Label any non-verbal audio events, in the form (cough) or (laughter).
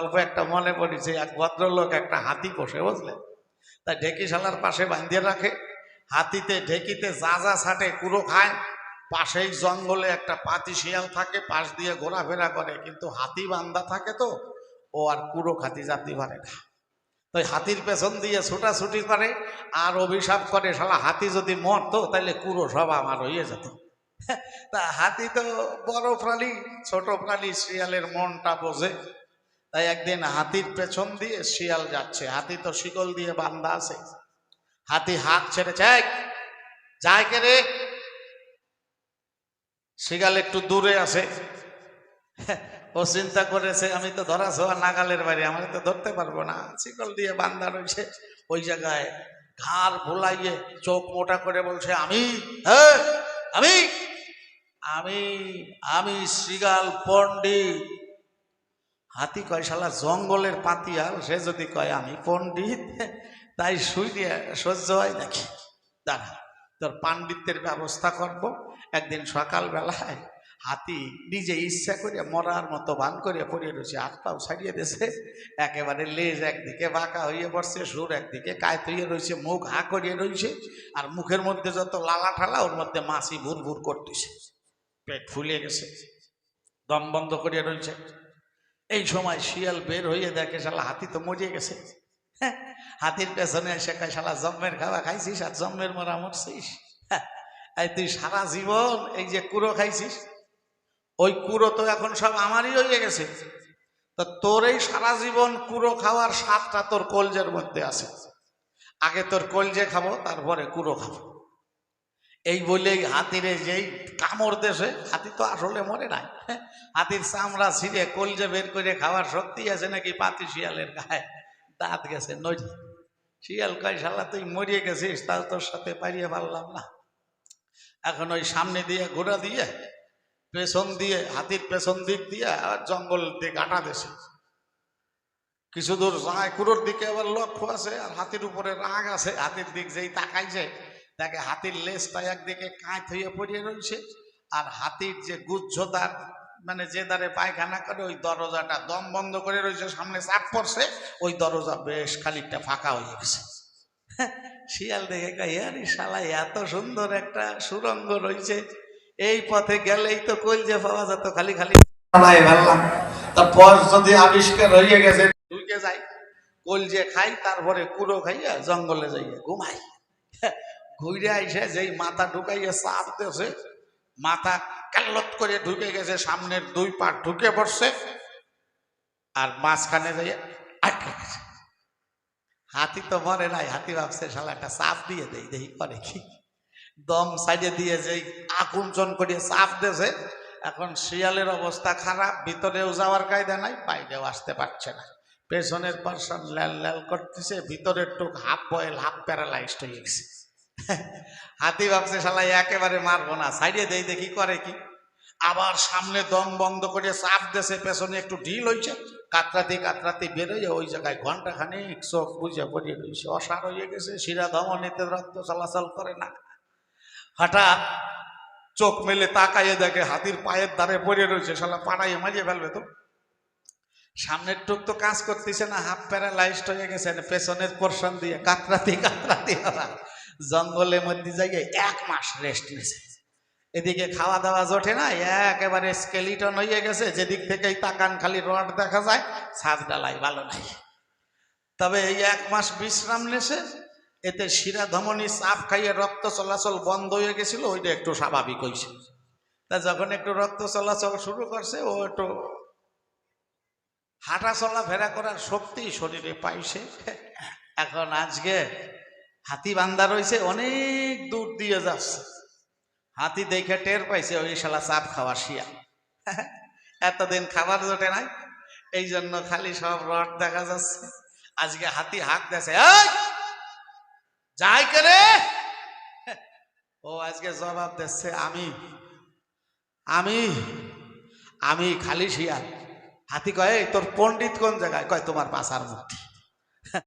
অল্প একটা মনে পড়েছে এক ভদ্রলোক একটা হাতি পোষে, বুঝলে? তা ঢেকিশালার পাশে বাঁধিয়ে রাখে, হাতিতে, ঢেকিতে যা যা ছাটে, কুড়ো খায়। পাশেই জঙ্গলে একটা পাতি শিয়াল থাকে, পাশ দিয়ে ঘোরাফেরা করে, কিন্তু হাতি বান্ধা থাকে তো, ও আর কুড়ো খাতি জাতি পারে না। তো ওই হাতির পেছন দিয়ে ছুটাছুটি করে, আর অভিশাপ করে, শালা হাতি যদি মরতো তাহলে কুড়ো সব আমার হয়ে যেত। তা হাতি তো বড় প্রাণী, ছোট প্রাণী, শিয়ালের মনটা বোঝে। তাই একদিন হাতির পেছন দিয়ে শিয়াল যাচ্ছে। হাতি তো শিকল দিয়ে বান্ধা আছে। হাতি হাত ছেড়ে যায় যায় কে রে? শিয়াল একটু দূরে আছে। (laughs) ও চিন্তা করেছে, আমি তো ধরা ছোঁয়া নাগালের বাড়ি আমি তো ধরতে পারব না। শিকল দিয়ে বান্ধা রয়েছে। ওই জায়গায় ঘাড় ভোলাইয়ে চোখ মোটা করে বলছে, আমি হ্যাঁ আমি আমি আমি শ্রীগাল পণ্ডিত হাতি কয়, শালা জঙ্গলের পাতিয়াল? সে যদি কয়, আমি পণ্ডিত, তাই শুই দিয়ে সহ্য হয় দেখি দাঁড়া, তোর পাণ্ডিত্যের ব্যবস্থা করব। একদিন সকালবেলায় হাতি নিজে ইচ্ছা করে মরার মতো ভান করে পড়ে রয়েছে, হাত পাও ছাড়িয়ে দিয়েছে। একেবারে লেজ একদিকে বাঁকা হয়ে পড়ছে, সুর একদিকে কায়ত হয়ে রয়েছে, মুখ হা করিয়ে রয়েছে আর মুখের মধ্যে যত লালা ঠালা ওর মধ্যে মাছি ভুর ভুর করতেছে। পেট ফুলে গেছে, দম বন্ধ করিয়ে রয়েছে। এই সময় শিয়াল বের হয়ে দেখে শালা হাতি তো মরিয়ে গেছে। হ্যাঁ, হাতির পেছনে এসে শালা জম্মের খাওয়া খাইছিস আর জম্মের মরা মরছিস? হ্যাঁ, তুই সারা জীবন এই যে কুড়ো খাইছিস ওই কুড়ো তো এখন সব আমারই হয়ে গেছে। তো তোর এই সারা জীবন কুড়ো খাওয়ার স্বাদটা তোর কলজের মধ্যে আছে। আগে তোর কলজে খাব তারপরে কুড়ো খাব। এই বলেই হাতিরে যেই কামড় দেশে হাতি তো আসলে মরে নাই। হ্যাঁ, হাতির চামড়া ছিঁড়ে কলজে বের করে খাওয়ার শক্তি আছে নাকি পাতি শিয়ালের গায়ে? দাঁত গেছে নড়ি। শিয়াল কয় শালা তুই মরিয়ে গেছিস তাও তোর সাথে পারিয়ে পারলাম না। এখন ওই সামনে দিয়ে ঘোরা দিয়ে পেছন দিয়ে হাতির পেছন দিক দিয়ে আর জঙ্গল দিয়ে কাটা দেশে। কিছু দূর যায় কুড়োর দিকে আবার লক্ষ্য আছে আর হাতির উপরে রাগ আছে হাতির দিক যেই তাকাইছে দেখে হাতির লেজটা একদিকে কাঁচ হয়ে পড়িয়ে রয়েছে আর হাতির যে গুজ্জদার মানে যে দ্বারে পায়খানা করে ওই দরজাটা দম বন্ধ করে রয়েছে সামনে চাপ পড়ছে ওই দরজা বেশ খানিকটা ফাঁকা হয়ে গেছে। (laughs) শিয়াল দেখে কয় শালা এত সুন্দর একটা সুরঙ্গ রয়েছে এই পথে গেলেই তো কলজে পাওয়া যেত খালি খালি ফেললাম। তারপর যদি আবিষ্কার হয়ে গেছে ঢুকে যাই কলজে খাই তারপরে কুড়ো খাইয়া জঙ্গলে যাইয়া ঘুমাই ঘুরে আইসে যেই মাথা ঢুকাইয়া চাপ দেছে, মাথা কাল্লত করে ঢুকে গেছে, সামনের দুই পা ঢুকে পড়ছে, আর মাঝখানে যাইয়া আটকে গেছে। হাতি তো মরে নাই, হাতি ভাবছে একটা চাপ দিয়ে দেই দেই, করে কি? দম সাইডে দিয়ে যেই আকুঞ্চন করে চাপ দেছে, এখন শিয়ালের অবস্থা খারাপ, ভিতরেও যাওয়ার কায়দা নাই, বাইরেও আসতে পারছে না। পেছনের পার্সন ল্যাল ল্যাল করতেছে, ভিতরের টুক হাফ বয়েল হাফ প্যারালাইজড হয়ে গেছে। হাতি ভাবছে, শালা, একেবারে মারবো না সাইডে দেই দেখি করে কি। আবার সামনে দম বন্ধ করে চাপ দেশে পেছনে একটু ঢিল হয়েছে কাতরাতে কাতরাতে বেরোয়, ওই জায়গায় ঘণ্টা খানিক চোখ বুঝে পড়িয়ে রয়েছে অসার হয়ে গেছে, শিরা ধমনীতে রক্ত চলাচল করে না। হঠাৎ চোখ মেলে তাকাইয়ে দেখে হাতির পায়ের ধারে পড়ে রয়েছে শালা পাড়াইয়ে মারিয়ে ফেলবে তো? সামনের টুক তো কাজ করতেছে না হাফ প্যারালাইজড হয়ে গেছে, পেছনের পোর্শন দিয়ে কাতরাতে কাতরাতে জঙ্গলের মধ্যে যাইয়ে এক মাস রেস্ট নিয়েছে এদিকে খাওয়া দাওয়া জোটে না, একেবারে স্কেলিটন হয়ে গেছে, যেদিক থেকেই তাকান খালি রড দেখা যায়, ছাদ ডালাই ভালো নাই। তবে এই এক মাস বিশ্রাম নেছে, এতে শিরা ধমনী, চাপ খাইয়ে রক্ত চলাচল বন্ধ হয়ে গেছিল, ওইটা একটু স্বাভাবিক হয়েছে তা যখন একটু রক্ত চলাচল শুরু করছে, ও একটু হাঁটা চলা ফেরা করার শক্তি শরীরে পাইছে। এখন আজকে হাতি বান্ধা রয়েছে অনেক দূর দিয়ে যাচ্ছে। হাতি দেখে টের পাইছে ওই শালা চাপ খাওয়া শিয়া। (laughs) এতদিন খাবার জোটে নাই এই জন্য খালি সব রড দেখা যাচ্ছে। আজকে হাতি হাঁক "এই! যাই করে। (laughs) ও আজকে জবাব দিচ্ছে আমি আমি আমি খালি শিয়াল হাতি কয় "এই, তোর পণ্ডিত কোন জায়গায়? কয় তোমার পাশার মধ্যে